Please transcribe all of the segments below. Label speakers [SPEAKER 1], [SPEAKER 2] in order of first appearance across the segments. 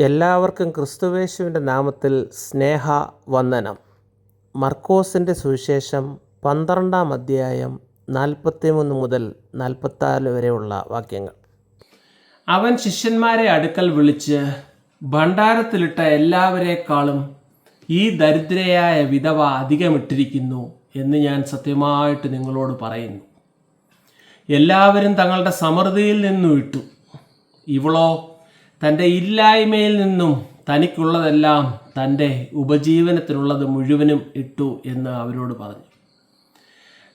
[SPEAKER 1] എല്ലാവർക്കും ക്രിസ്തുവേശുവിന്റെ നാമത്തിൽ സ്നേഹ വന്ദനം മർക്കോസിന്റെ സുവിശേഷം പന്ത്രണ്ടാം അധ്യായം നാൽപ്പത്തിമൂന്ന് മുതൽ നാൽപ്പത്താറ് വരെയുള്ള വാക്യങ്ങൾ.
[SPEAKER 2] അവൻ ശിഷ്യന്മാരെ അടുക്കൽ വിളിച്ച് ഭണ്ഡാരത്തിലിട്ട എല്ലാവരെക്കാളും ഈ ദരിദ്രയായ വിധവ അധികമിട്ടിരിക്കുന്നു എന്ന് ഞാൻ സത്യമായിട്ട് നിങ്ങളോട് പറയുന്നു. എല്ലാവരും തങ്ങളുടെ സമൃദ്ധിയിൽ നിന്നും ഇട്ടു. ഇവളോ തന്റെ ഇല്ലായ്മയിൽ നിന്നും തനിക്കുള്ളതെല്ലാം തന്റെ ഉപജീവനത്തിനുള്ളത് മുഴുവനും ഇട്ടു എന്ന് അവരോട് പറഞ്ഞു.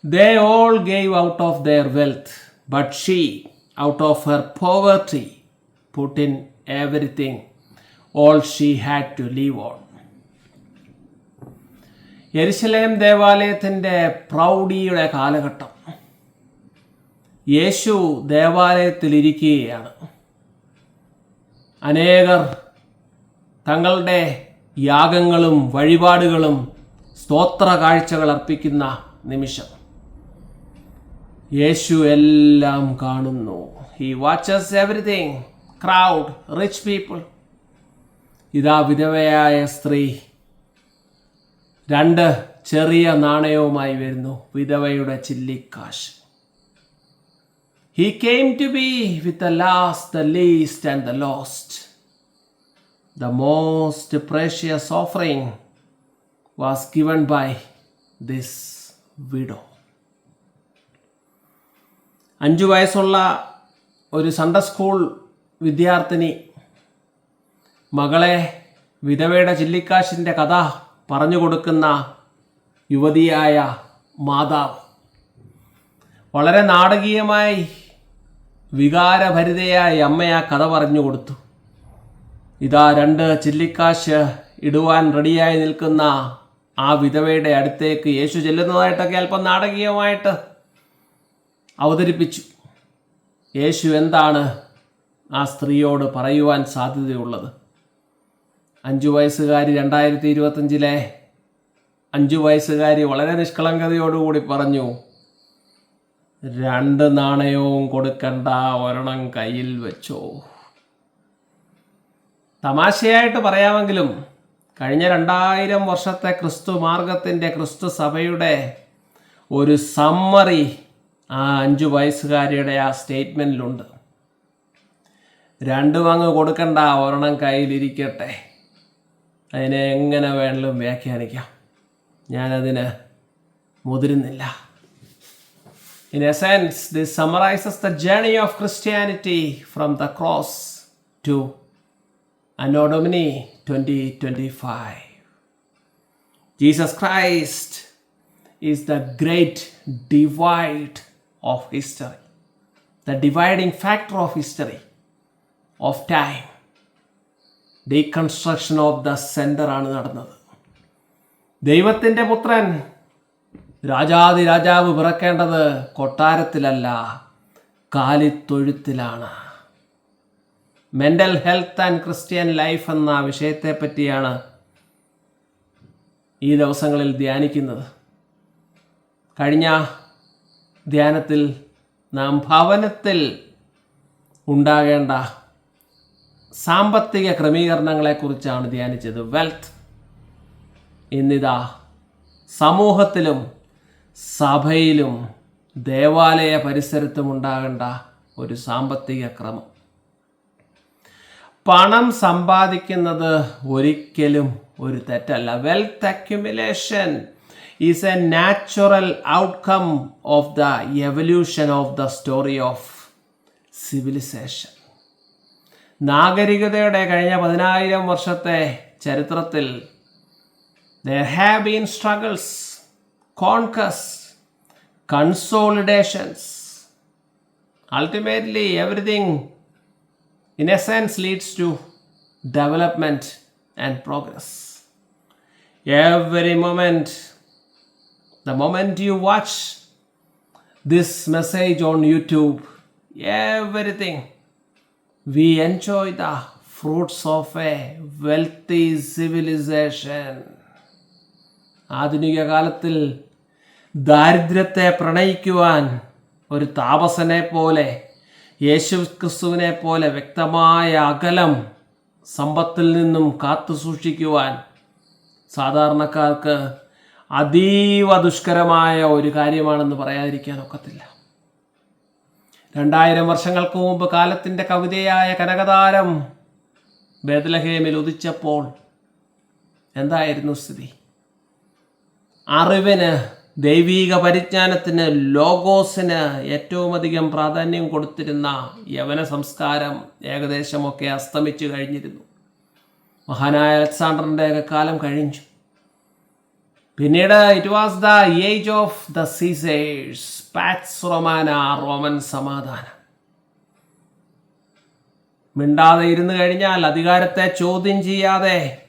[SPEAKER 2] They all gave out of their wealth but she out of her poverty put in everything all she had to live on യരിശലേം ദേവാലയത്തിന്റെ പ്രൗഢിയുടെ കാലഘട്ടം. യേശു ദേവാലയത്തിലിരിക്കുകയാണ്. അനേകർ തങ്ങളുടെ യാഗങ്ങളും വഴിപാടുകളും സ്തോത്ര കാഴ്ചകൾ അർപ്പിക്കുന്ന നിമിഷം. യേശു എല്ലാം കാണുന്നു. He watches everything crowd rich people ഇതാ വിധവയായ സ്ത്രീ. രണ്ട് ചെറിയ നാണയവുമായി വരുന്നു. വിധവയുടെ ചില്ലിക്കാശ്. He came to be with the last, the least, and the lost. The most precious offering was given by this widow. അഞ്ചു വയസ്സുള്ള ഒരു സൺഡേ സ്കൂൾ വിദ്യാർത്ഥിനി മകളെ വിധവയുടെ ചില്ലിക്കാശിന്റെ കഥ പറഞ്ഞു കൊടുക്കുന്ന യുവതിയായ മാതാവ് വളരെ നാടകീയമായി വികാരഭരിതയായി അമ്മ ആ കഥ പറഞ്ഞു കൊടുത്തു. ഇതാ രണ്ട് ചില്ലിക്കാശ് ഇടുവാൻ റെഡിയായി നിൽക്കുന്ന ആ വിധവയുടെ അടുത്തേക്ക് യേശു ചെല്ലുന്നതായിട്ടൊക്കെ അല്പം നാടകീയമായിട്ട് അവതരിപ്പിച്ചു. യേശു എന്താണ് ആ സ്ത്രീയോട് പറയുവാൻ സാധ്യതയുള്ളത്? അഞ്ചു വയസ്സുകാരി രണ്ടായിരത്തി ഇരുപത്തഞ്ചിലെ അഞ്ചു വയസ്സുകാരി വളരെ നിഷ്കളങ്കതയോടുകൂടി പറഞ്ഞു രണ്ട് നാണയവും കൊടുക്കണ്ട ഒരെണ്ണം കയ്യിൽ വെച്ചോ. തമാശയായിട്ട് പറയാമെങ്കിലും കഴിഞ്ഞ രണ്ടായിരം വർഷത്തെ ക്രിസ്തു മാർഗത്തിന്റെ ക്രിസ്തു സഭയുടെ ഒരു സമ്മറി ആ അഞ്ചു വയസ്സുകാരിയുടെ ആ സ്റ്റേറ്റ്മെന്റിലുണ്ട്. രണ്ട് വങ്ങ് കൊടുക്കണ്ട ഒരെണ്ണം കയ്യിലിരിക്കട്ടെ. അതിനെ എങ്ങനെ വേണമെങ്കിലും വ്യാഖ്യാനിക്കാം. ഞാനതിന് മുതിരുന്നില്ല. In essence, this summarizes the journey of Christianity from the cross to Anno Domini 2025. Jesus Christ is the great divide of history, the dividing factor of history, of time. Deconstruction of the centre ആണ് നടന്നത് ദൈവത്തിന്റെ പുത്രൻ രാജാതി രാജാവ് പിറക്കേണ്ടത് കൊട്ടാരത്തിലല്ല കാലിത്തൊഴുത്തിലാണ്. Mental health and Christian life എന്ന വിഷയത്തെ പറ്റിയാണ് ഈ ദിവസങ്ങളിൽ ധ്യാനിക്കുന്നത്. കഴിഞ്ഞ ധ്യാനത്തിൽ നാം ഭവനത്തിൽ ഉണ്ടാകേണ്ട സാമ്പത്തിക ക്രമീകരണങ്ങളെക്കുറിച്ചാണ് ധ്യാനിച്ചത്. വെൽത്ത് എന്നിതാ സമൂഹത്തിലും സഭയിലും ദേവാലയ പരിസരത്തും ഉണ്ടാകേണ്ട ഒരു സാമ്പത്തിക ക്രമം. പണം സമ്പാദിക്കുന്നത് ഒരിക്കലും ഒരു തെറ്റല്ല. Wealth accumulation is a natural outcome of the evolution of the story of civilisation നാഗരികതയുടെ കഴിഞ്ഞ പതിനായിരം വർഷത്തെ ചരിത്രത്തിൽ there have been struggles conquests, consolidations. Ultimately, everything, in a sense, leads to development and progress. Every moment, the moment you watch this message on YouTube, everything, we enjoy the fruits of a wealthy civilization. ആധുനിക കാലത്തിൽ ദാരിദ്ര്യത്തെ പ്രണയിക്കുവാൻ ഒരു താപസനെ പോലെ യേശു ക്രിസ്തുവിനെ പോലെ വ്യക്തമായ അകലം സമ്പത്തിൽ നിന്നും കാത്തു സൂക്ഷിക്കുവാൻ സാധാരണക്കാർക്ക് അതീവ ദുഷ്കരമായ ഒരു കാര്യമാണെന്ന് പറയാതിരിക്കാൻ ഒക്കത്തില്ല. രണ്ടായിരം വർഷങ്ങൾക്ക് മുമ്പ് കാലത്തിന്റെ കവിതയായ കനകതാരം ബേദലഹേമിൽ ഉദിച്ചപ്പോൾ എന്തായിരുന്നു സ്ഥിതി? അറിവിന് ദൈവീക പരിജ്ഞാനത്തിന് ലോഗോസിന് ഏറ്റവും അധികം പ്രാധാന്യം കൊടുത്തിരുന്ന യവന സംസ്കാരം ഏകദേശമൊക്കെ അസ്തമിച്ചു കഴിഞ്ഞിരുന്നു. മഹാനായ അലക്സാണ്ടറിന്റെ ഒക്കെ കാലം കഴിഞ്ഞു. പിന്നീട് it was the age of the Caesars pax Romana Roman സമാധാനം. മിണ്ടാതെ ഇരുന്ന് കഴിഞ്ഞാൽ അധികാരത്തെ ചോദ്യം ചെയ്യാതെ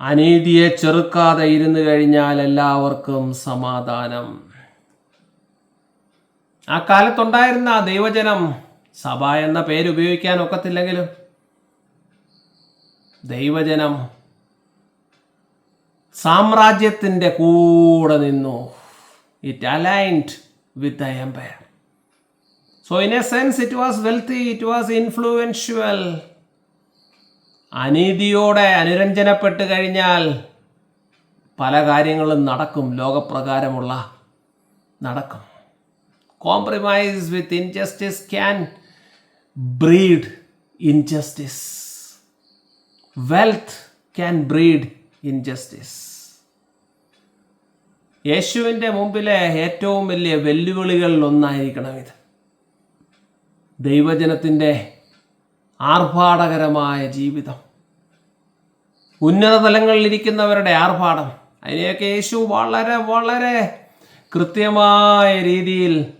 [SPEAKER 2] അനീതിയെ ചെറുക്കാതെ ഇരുന്ന് കഴിഞ്ഞാൽ എല്ലാവർക്കും സമാധാനം. ആ കാലത്തുണ്ടായിരുന്ന ദൈവജനം സഭ എന്ന പേര് ഉപയോഗിക്കാൻ ഒക്കത്തില്ലെങ്കിലും ദൈവജനം സാമ്രാജ്യത്തിന്റെ കൂടെ നിന്നു. It aligned with the empire so in a sense it was wealthy it was influential അനീതിയോടെ അനുരഞ്ജനപ്പെട്ട് കഴിഞ്ഞാൽ പല കാര്യങ്ങളും നടക്കും. ലോകപ്രകാരമുള്ള നടക്കും. Compromise with injustice can breed injustice wealth can breed injustice യേശുവിന്റെ മുമ്പിലെ ഏറ്റവും വലിയ വെല്ലുവിളികളിൽ ഒന്നായിരിക്കണം ഇത്. ദൈവജനത്തിന്റെ ആർഭാടകരമായ ജീവിതം. ഉന്നത തലങ്ങളിലിരിക്കുന്നവരുടെ ആർഭാടം. അതിനെയൊക്കെ യേശു വളരെ വളരെ കൃത്യമായ രീതിയിൽ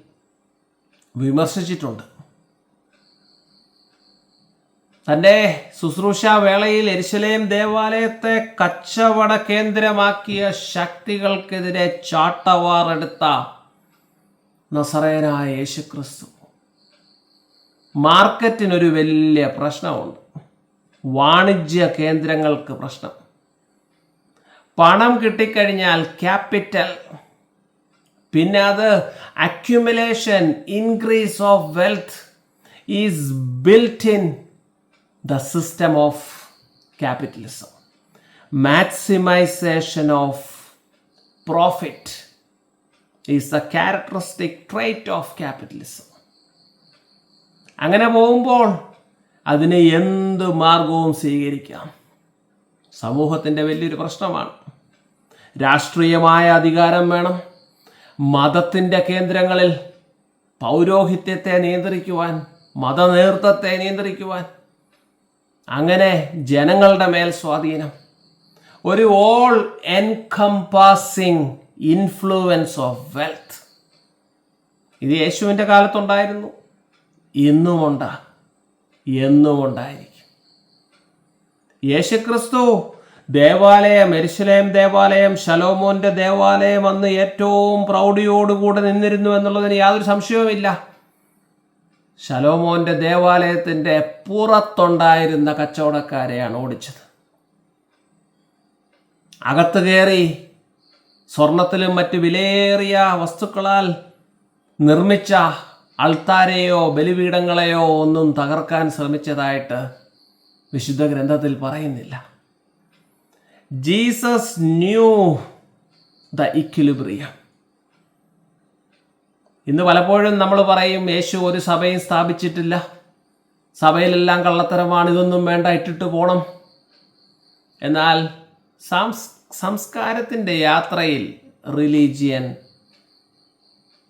[SPEAKER 2] വിമർശിച്ചിട്ടുണ്ട്. തന്റെ ശുശ്രൂഷ വേളയിൽ എരിശലേം ദേവാലയത്തെ കച്ചവട കേന്ദ്രമാക്കിയ ശക്തികൾക്കെതിരെ ചാട്ടവാറെടുത്ത നസറേനായ യേശുക്രിസ്തു. മാർക്കറ്റിനൊരു വലിയ പ്രശ്നമുണ്ട്. വാണിജ്യ കേന്ദ്രങ്ങൾക്ക് പ്രശ്നം. പണം കിട്ടിക്കഴിഞ്ഞാൽ ക്യാപിറ്റൽ. പിന്നെ അത് accumulation increase of wealth is built in the system of capitalism maximisation of profit is the characteristic trait of capitalism അങ്ങനെ പോകുമ്പോൾ അതിന് എന്ത് മാർഗവും സ്വീകരിക്കാം? സമൂഹത്തിന്റെ വലിയൊരു പ്രശ്നമാണ്. രാഷ്ട്രീയമായ അധികാരം വേണം. മതത്തിന്റെ കേന്ദ്രങ്ങളിൽ പൗരോഹിത്യത്തെ നിയന്ത്രിക്കുവാൻ മതനേതൃത്വത്തെ നിയന്ത്രിക്കുവാൻ. അങ്ങനെ ജനങ്ങളുടെ മേൽ സ്വാധീനം. ഒരു all encompassing influence of wealth ഇത് യേശുവിന്റെ കാലത്തുണ്ടായിരുന്നു. ഇന്നുമുണ്ട്. എന്നും ഉണ്ടായിരിക്കും യേശുക്രിസ്തു ദേവാലയം എരിശലേം ദേവാലയം ശലോമോന്റെ ദേവാലയം അന്ന് ഏറ്റവും പ്രൗഢിയോടുകൂടെ നിന്നിരുന്നു എന്നുള്ളതിന് യാതൊരു സംശയവുമില്ല. ശലോമോന്റെ ദേവാലയത്തിന്റെ പുറത്തുണ്ടായിരുന്ന കച്ചവടക്കാരെയാണ് ഓടിച്ചത്. അകത്ത് കയറി സ്വർണത്തിലും മറ്റ് വിലയേറിയ വസ്തുക്കളാൽ നിർമ്മിച്ച അൾത്താരെയോ ബലിപീഠങ്ങളെയോ ഒന്നും തകർക്കാൻ ശ്രമിച്ചതായിട്ട് വിശുദ്ധ ഗ്രന്ഥത്തിൽ പറയുന്നില്ല. Jesus knew the equilibrium. ഇന്ന് പലപ്പോഴും നമ്മൾ പറയും യേശു ഒരു സഭയും സ്ഥാപിച്ചിട്ടില്ല. സഭയിലെല്ലാം കള്ളത്തരമാണ് ഇതൊന്നും വേണ്ട ഇട്ടിട്ട് പോണം. എന്നാൽ സംസ് സംസ്കാരത്തിന്റെ യാത്രയിൽ റിലീജിയൻ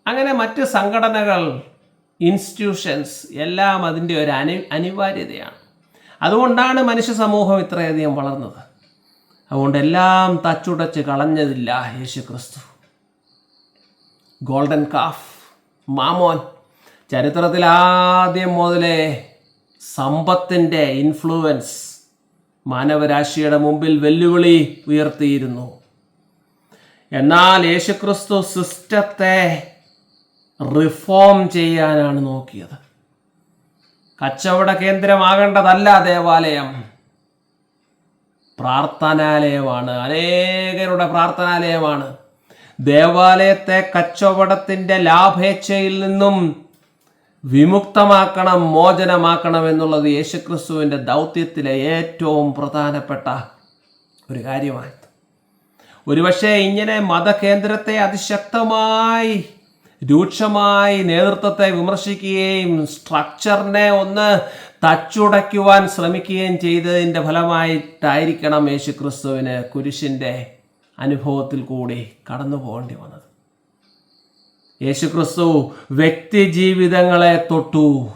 [SPEAKER 2] അങ്ങനെ മറ്റ് സംഘടനകൾ ഇൻസ്റ്റിറ്റ്യൂഷൻസ് എല്ലാം അതിന്റെ ഒരു അനി അനിവാര്യതയാണ്. അതുകൊണ്ടാണ് മനുഷ്യ സമൂഹം ഇത്രയധികം വളർന്നത്. അതുകൊണ്ട് എല്ലാം തച്ചുടച്ച് കളഞ്ഞതില്ല യേശു ക്രിസ്തു ഗോൾഡൻ കാഫ് മാമോൻ ചരിത്രത്തിൽ ആദ്യം മുതലേ സമ്പത്തിന്റെ ഇൻഫ്ലുവൻസ് മാനവരാശിയുടെ മുമ്പിൽ വെല്ലുവിളി ഉയർത്തിയിരുന്നു. എന്നാൽ യേശുക്രിസ്തു സിസ്റ്റത്തെ റിഫോം ചെയ്യാനാണ് നോക്കിയത്. കച്ചവട കേന്ദ്രമാകേണ്ടതല്ല ദേവാലയം. പ്രാർത്ഥനാലയമാണ്. അനേകരുടെ പ്രാർത്ഥനാലയമാണ്. ദേവാലയത്തെ കച്ചവടത്തിന്റെ ലാഭേച്ഛയിൽ നിന്നും വിമുക്തമാക്കണം മോചനമാക്കണം എന്നുള്ളത് യേശുക്രിസ്തുവിന്റെ ദൗത്യത്തിലെ ഏറ്റവും പ്രധാനപ്പെട്ട ഒരു കാര്യമായിരുന്നു ഒരുപക്ഷെ ഇങ്ങനെ മതകേന്ദ്രത്തെ അതിശക്തമായി രൂക്ഷമായി നേതൃത്വത്തെ വിമർശിക്കുകയും സ്ട്രക്ചറിനെ ഒന്ന് തച്ചുടയ്ക്കുവാൻ ശ്രമിക്കുകയും ചെയ്തതിന്റെ ഫലമായിട്ടായിരിക്കണം യേശു ക്രിസ്തുവിന് കുരിശിന്റെ അനുഭവത്തിൽ കൂടി കടന്നു പോകേണ്ടി വന്നത്. യേശുക്രിസ്തു വ്യക്തി ജീവിതങ്ങളെ തൊട്ടു.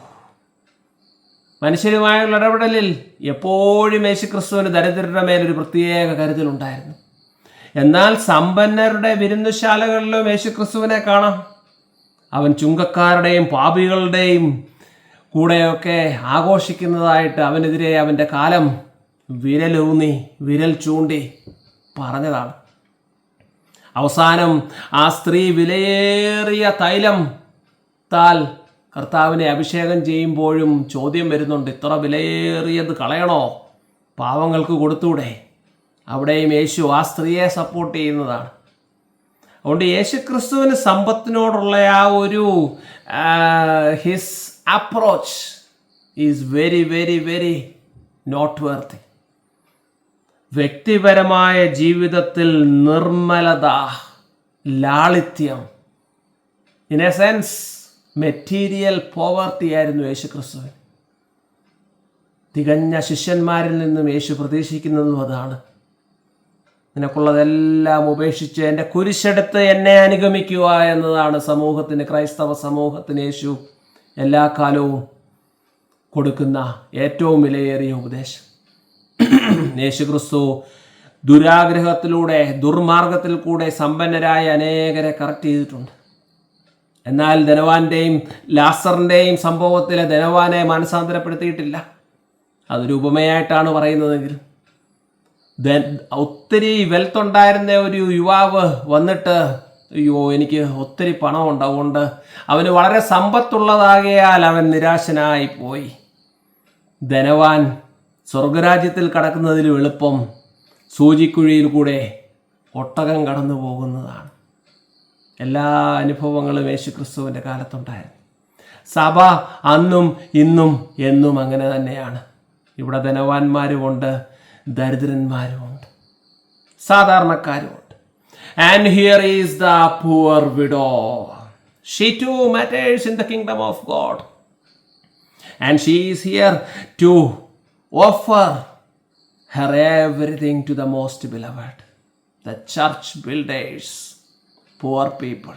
[SPEAKER 2] മനുഷ്യരുമായുള്ള ഇടപെടലിൽ എപ്പോഴും യേശുക്രിസ്തുവിന് ദരിദ്രരുടെ മേലൊരു പ്രത്യേക കരുതലുണ്ടായിരുന്നു. എന്നാൽ സമ്പന്നരുടെ വിരുന്നുശാലകളിലും യേശുക്രിസ്തുവിനെ കാണാം. അവൻ ചുങ്കക്കാരുടെയും പാപികളുടെയും കൂടെയൊക്കെ ആഘോഷിക്കുന്നതായിട്ട് അവനെതിരെ അവന്റെ കാലം വിരലൂന്നി വിരൽ ചൂണ്ടി പറഞ്ഞതാണ്. അവസാനം ആ സ്ത്രീ വിലയേറിയ തൈലം താൽ കർത്താവിനെ അഭിഷേകം ചെയ്യുമ്പോഴും ചോദ്യം വരുന്നുണ്ട് ഇത്ര വിലയേറിയത് കളയണോ? പാവങ്ങൾക്ക് കൊടുത്തൂടെ? അവിടെയും യേശു ആ സ്ത്രീയെ സപ്പോർട്ട് ചെയ്യുന്നതാണ്. അതുകൊണ്ട് യേശുക്രിസ്തുവിന് സമ്പത്തിനോടുള്ള ആ ഒരു his approach is very very very not worthy വ്യക്തിപരമായ ജീവിതത്തിൽ നിർമ്മലത ലാളിത്യം in a sense material poverty ആയിരുന്നു യേശു ക്രിസ്തുവിന് തികഞ്ഞ ശിഷ്യന്മാരിൽ നിന്നും യേശു പ്രതീക്ഷിക്കുന്നതും അതാണ്. നിനക്കുള്ളതെല്ലാം ഉപേക്ഷിച്ച് എന്റെ കുരിശെടുത്ത് എന്നെ അനുഗമിക്കുക എന്നതാണ് സമൂഹത്തിന് ക്രൈസ്തവ സമൂഹത്തിന് യേശു എല്ലാ കാലവും കൊടുക്കുന്ന ഏറ്റവും വിലയേറിയ ഉപദേശം. യേശു ക്രിസ്തു ദുരാഗ്രഹത്തിലൂടെ ദുർമാർഗത്തിൽ കൂടെ സമ്പന്നരായ അനേകരെ കറക്റ്റ് ചെയ്തിട്ടുണ്ട്. എന്നാൽ ധനവാന്റെയും ലാസറിന്റെയും സംഭവത്തിലെ ധനവാനെ മാനസാന്തരപ്പെടുത്തിയിട്ടില്ല. അതൊരു ഉപമയായിട്ടാണ് പറയുന്നതെങ്കിൽ ദെൻ ഒത്തിരി വെൽത്ത് ഉണ്ടായിരുന്ന ഒരു യുവാവ് വന്നിട്ട് അയ്യോ എനിക്ക് ഒത്തിരി പണം അതുകൊണ്ട് അവന് വളരെ സമ്പത്തുള്ളതാകയാൽ അവൻ നിരാശനായി പോയി. ധനവാൻ സ്വർഗരാജ്യത്തിൽ കടക്കുന്നതിലും എളുപ്പം സൂചിക്കുഴിയിൽ കൂടെ ഒട്ടകം കടന്നു പോകുന്നതാണ്. എല്ലാ അനുഭവങ്ങളും യേശു ക്രിസ്തുവിന്റെ കാലത്തുണ്ടായിരുന്നു. സഭ അന്നും ഇന്നും എന്നും അങ്ങനെ തന്നെയാണ്. ഇവിടെ ധനവാന്മാരുമുണ്ട് ദരിദ്രന്മാരുമുണ്ട് സാധാരണക്കാരുമുണ്ട് and here is the poor widow she to matters in the kingdom of God and she is here to offer her everything to the most beloved, the church builders poor people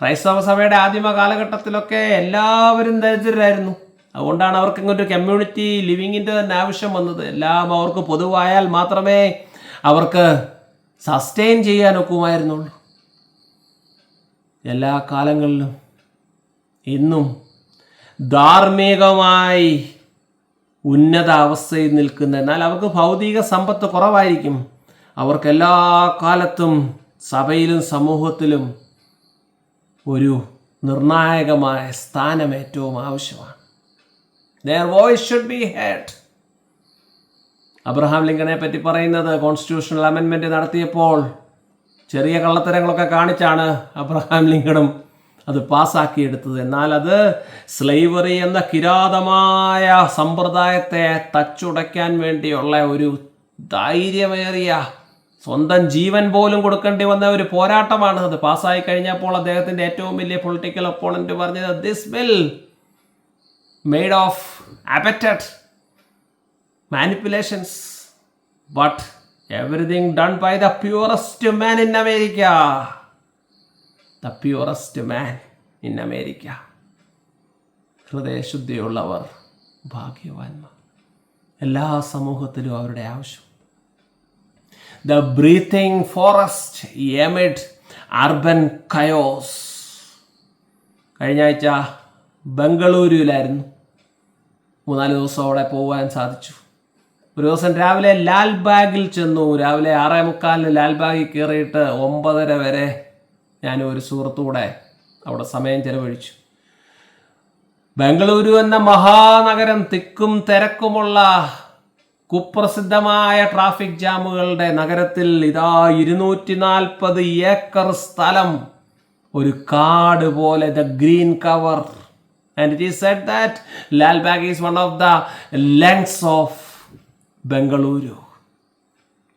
[SPEAKER 2] ക്രൈസ്തവ സഭയുടെ ആദിമ കാലഘട്ടത്തിലൊക്കെ എല്ലാവരും ദരിദ്രരായിരുന്നു. അതുകൊണ്ടാണ് അവർക്ക് ഇങ്ങോട്ട് community ലിവിങ്ങിന്റെ തന്നെ ആവശ്യം വന്നത്. എല്ലാം അവർക്ക് പൊതുവായാൽ മാത്രമേ അവർക്ക് സസ്റ്റെയിൻ ചെയ്യാൻ ഒക്കുമായിരുന്നുള്ളൂ എല്ലാ കാലങ്ങളിലും ഇന്നും ധാർമ്മികമായി ഉന്നത അവസ്ഥയിൽ നിൽക്കുന്ന എന്നാൽ അവർക്ക് ഭൗതിക സമ്പത്ത് കുറവായിരിക്കും. അവർക്ക് എല്ലാ കാലത്തും സഭയിലും സമൂഹത്തിലും ഒരു നിർണായകമായ സ്ഥാനം ഏറ്റവും ആവശ്യമാണ്. Their voice should be heard Abraham ലിങ്കനെ പറ്റി പറയുന്നത് കോൺസ്റ്റിറ്റ്യൂഷണൽ അമെൻമെന്റ് നടത്തിയപ്പോൾ ചെറിയ കള്ളത്തരങ്ങളൊക്കെ കാണിച്ചാണ് അബ്രഹാം ലിങ്കണും അത് പാസ്സാക്കിയെടുത്തത് എന്നാൽ അത് സ്ലൈവറി എന്ന കിരാതമായ സമ്പ്രദായത്തെ തച്ചുടയ്ക്കാൻ വേണ്ടിയുള്ള ഒരു ധൈര്യമേറിയ സ്വന്തം ജീവൻ പോലും കൊടുക്കേണ്ടി വന്ന ഒരു പോരാട്ടമാണ് അത് പാസ്സായി കഴിഞ്ഞപ്പോൾ അദ്ദേഹത്തിന്റെ ഏറ്റവും വലിയ പൊളിറ്റിക്കൽ ഒപ്പോണന്റ് പറഞ്ഞത് this bill made of abetted manipulations but everything done by the purest man in America the purest man in America ഹൃദയശുദ്ധിയുള്ളവർ ഭാഗ്യവാന്മാർ. എല്ലാ സമൂഹത്തിലും അവരുടെ ആവശ്യം. The breathing forest amid urban chaos കഴിഞ്ഞ ആഴ്ച ബംഗളൂരുവിലായിരുന്നു. മൂന്നാൽ ദിവസം അവിടെ പോകാൻ സാധിച്ചു. ഒരു ദിവസം രാവിലെ ലാൽ ബാഗിൽ ചെന്നു. രാവിലെ ആറേ മുക്കാലിന് ലാൽബാഗിൽ കയറിയിട്ട് ഒമ്പതര വരെ ഞാൻ ഒരു സുഹൃത്തൂടെ അവിടെ സമയം ചെലവഴിച്ചു. ബംഗളൂരു എന്ന മഹാനഗരം തിക്കും തിരക്കുമുള്ള കുപ്രസിദ്ധമായ ട്രാഫിക് ജാമുകളുടെ നഗരത്തിൽ ഇതാ ഇരുന്നൂറ്റി നാൽപ്പത് ഏക്കർ സ്ഥലം. ഒരു കാട് പോലെ the green cover. And it is said that Lal Bag is one of the lengths of Bengaluru.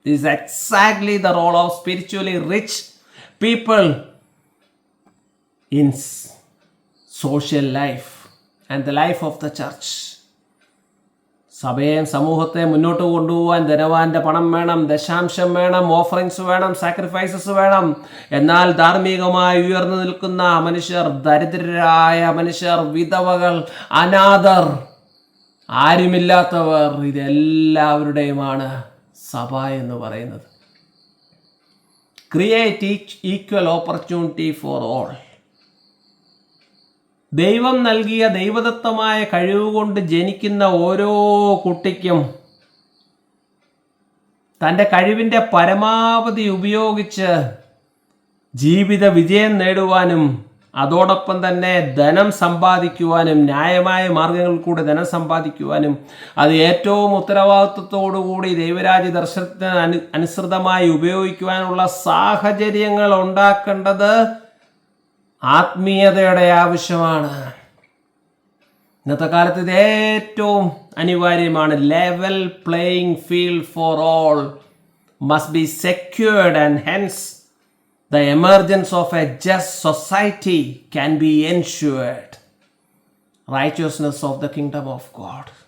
[SPEAKER 2] This is exactly the role of spiritually rich people in social life and the life of the church. സഭയെയും സമൂഹത്തെ മുന്നോട്ട് കൊണ്ടുപോകാൻ ധനവാന്റെ പണം വേണം ദശാംശം വേണം offerings വേണം sacrifices വേണം. എന്നാൽ ധാർമ്മികമായി ഉയർന്നു നിൽക്കുന്ന മനുഷ്യർ ദരിദ്രരായ മനുഷ്യർ വിധവകൾ അനാഥർ ആരുമില്ലാത്തവർ ഇതെല്ലാവരുടെയുമാണ് സഭ എന്ന് പറയുന്നത്. Create equal opportunity for all ദൈവം നൽകിയ ദൈവദത്തമായ കഴിവ് കൊണ്ട് ജനിക്കുന്ന ഓരോ കുട്ടിക്കും തന്റെ കഴിവിന്റെ പരമാവധി ഉപയോഗിച്ച് ജീവിത വിജയം നേടുവാനും അതോടൊപ്പം തന്നെ ധനം സമ്പാദിക്കുവാനും ന്യായമായ മാർഗങ്ങളിൽ കൂടെ ധനം സമ്പാദിക്കുവാനും അത് ഏറ്റവും ഉത്തരവാദിത്വത്തോടുകൂടി ദൈവരാജ്യ ദർശനത്തിന് അനു അനുസൃതമായി ഉപയോഗിക്കുവാനുള്ള സാഹചര്യങ്ങൾ ഉണ്ടാക്കേണ്ടത് ആത്മീയതയുടെ ആവശ്യമാണ്. ഇന്നത്തെ കാലത്ത് ഇത് ഏറ്റവും അനിവാര്യമാണ്. Level playing field for all must be secured and hence the emergence of a just society can be ensured righteousness of the kingdom of God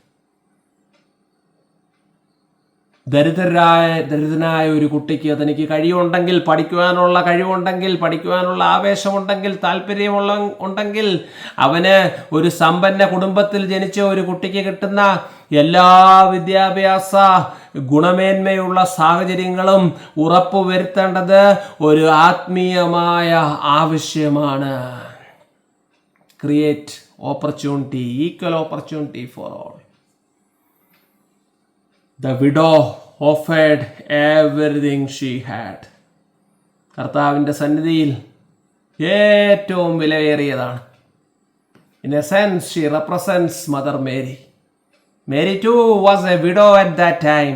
[SPEAKER 2] ദരിദ്രരായ ദരിദ്രനായ ഒരു കുട്ടിക്ക് തനിക്ക് കഴിവുണ്ടെങ്കിൽ പഠിക്കുവാനുള്ള കഴിവുണ്ടെങ്കിൽ പഠിക്കുവാനുള്ള ആവേശമുണ്ടെങ്കിൽ താല്പര്യമുള്ള ഉണ്ടെങ്കിൽ അവന് ഒരു സമ്പന്ന കുടുംബത്തിൽ ജനിച്ച ഒരു കുട്ടിക്ക് കിട്ടുന്ന എല്ലാ വിദ്യാഭ്യാസ ഗുണമേന്മയുള്ള സാഹചര്യങ്ങളും ഉറപ്പുവരുത്തേണ്ടത് ഒരു ആത്മീയമായ ആവശ്യമാണ്. Create opportunity equal opportunity for all the widow offered everything she had കർത്താവിന്റെ സന്നിധിയിൽ ഏറ്റവും വിലയേറിയതാണ്. In a sense she represents mother Mary Mary too was a widow at that time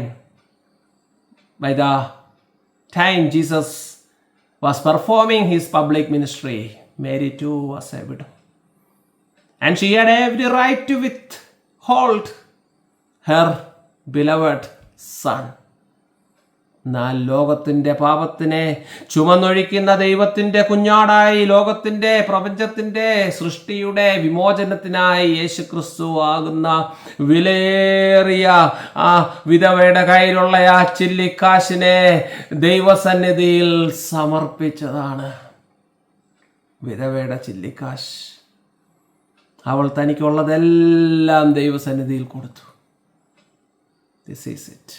[SPEAKER 2] by the time Jesus was performing his public ministry Mary too was a widow and she had every right to withhold her beloved son എന്നാൽ ലോകത്തിന്റെ പാപത്തിനെ ചുമന്നൊഴിക്കുന്ന ദൈവത്തിന്റെ കുഞ്ഞാടായി ലോകത്തിന്റെ പ്രപഞ്ചത്തിന്റെ സൃഷ്ടിയുടെ വിമോചനത്തിനായി യേശു ക്രിസ്തു ആകുന്ന വിലയേറിയ ആ വിധവയുടെ കയ്യിലുള്ള ആ ചില്ലിക്കാശിനെ ദൈവസന്നിധിയിൽ സമർപ്പിച്ചതാണ്. വിധവയുടെ ചില്ലിക്കാശ് അവൾ തനിക്കുള്ളതെല്ലാം ദൈവസന്നിധിയിൽ കൊടുത്തു. ദിസ് ഈസ് ഇറ്റ്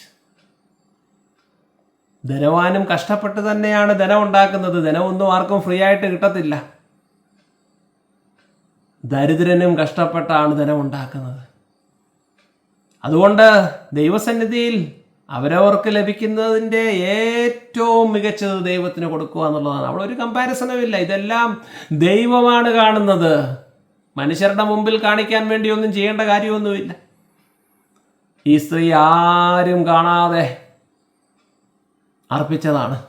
[SPEAKER 2] ധനവാനും കഷ്ടപ്പെട്ട് തന്നെയാണ് ധനം ഉണ്ടാക്കുന്നത്. ധനമൊന്നും ആർക്കും ഫ്രീ ആയിട്ട് കിട്ടത്തില്ല. ദരിദ്രനും കഷ്ടപ്പെട്ടാണ് ധനം ഉണ്ടാക്കുന്നത്. അതുകൊണ്ട് ദൈവസന്നിധിയിൽ അവരവർക്ക് ലഭിക്കുന്നതിന്റെ ഏറ്റവും മികച്ചത് ദൈവത്തിന് കൊടുക്കുക എന്നുള്ളതാണ്. അവിടെ ഒരു കമ്പാരിസനും ഇല്ല ഇതെല്ലാം ദൈവമാണ് കാണുന്നത്. മനുഷ്യരുടെ മുമ്പിൽ കാണിക്കാൻ വേണ്ടിയൊന്നും ചെയ്യേണ്ട കാര്യമൊന്നുമില്ല. ഈ സ്ത്രീ ആരും കാണാതെ അർപ്പിച്ചതാണ്.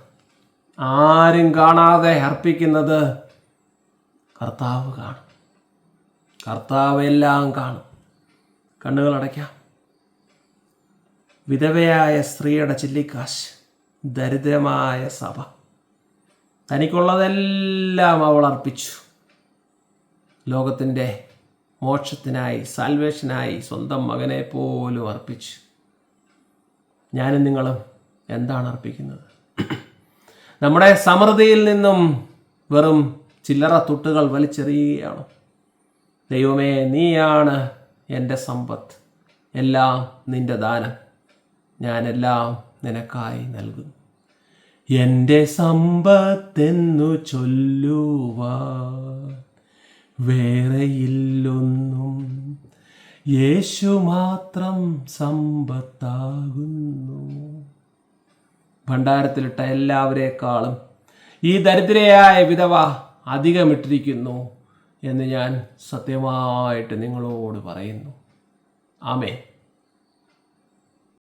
[SPEAKER 2] ആരും കാണാതെ അർപ്പിക്കുന്നത് കർത്താവ് കാണും. കർത്താവ് എല്ലാം കാണും. കണ്ണുകൾ അടയ്ക്കാം. വിധവയായ സ്ത്രീയുടെ ചില്ലിക്കാശ് ദരിദ്രമായ സഭ. തനിക്കുള്ളതെല്ലാം അവൾ അർപ്പിച്ചു. ലോകത്തിന്റെ മോക്ഷത്തിനായി സാൽവേഷനായി സ്വന്തം മകനെ പോലും അർപ്പിച്ചു ഞാനും നിങ്ങളും എന്താണ് അർപ്പിക്കുന്നത്? നമ്മുടെ സമൃദ്ധിയിൽ നിന്നും വെറും ചില്ലറ തുട്ടുകൾ വലിച്ചെറിയുകയാണ്. ദൈവമേ നീയാണ് എന്റെ സമ്പത്ത്. എല്ലാം നിന്റെ ദാനം. ഞാനെല്ലാം നിനക്കായി നൽകുന്നു. എന്റെ സമ്പത്തെന്നു ചൊല്ലുവാൻ വേറെയില്ലൊന്നും. യേശു മാത്രം സമ്പത്താകുന്നു. ഭണ്ഡാരത്തിലിട്ട എല്ലാവരേക്കാളും ഈ ദരിദ്രയായ വിധവ അധികമിട്ടിരിക്കുന്നു എന്ന് ഞാൻ സത്യമായിട്ട് നിങ്ങളോട് പറയുന്നു. ആമേ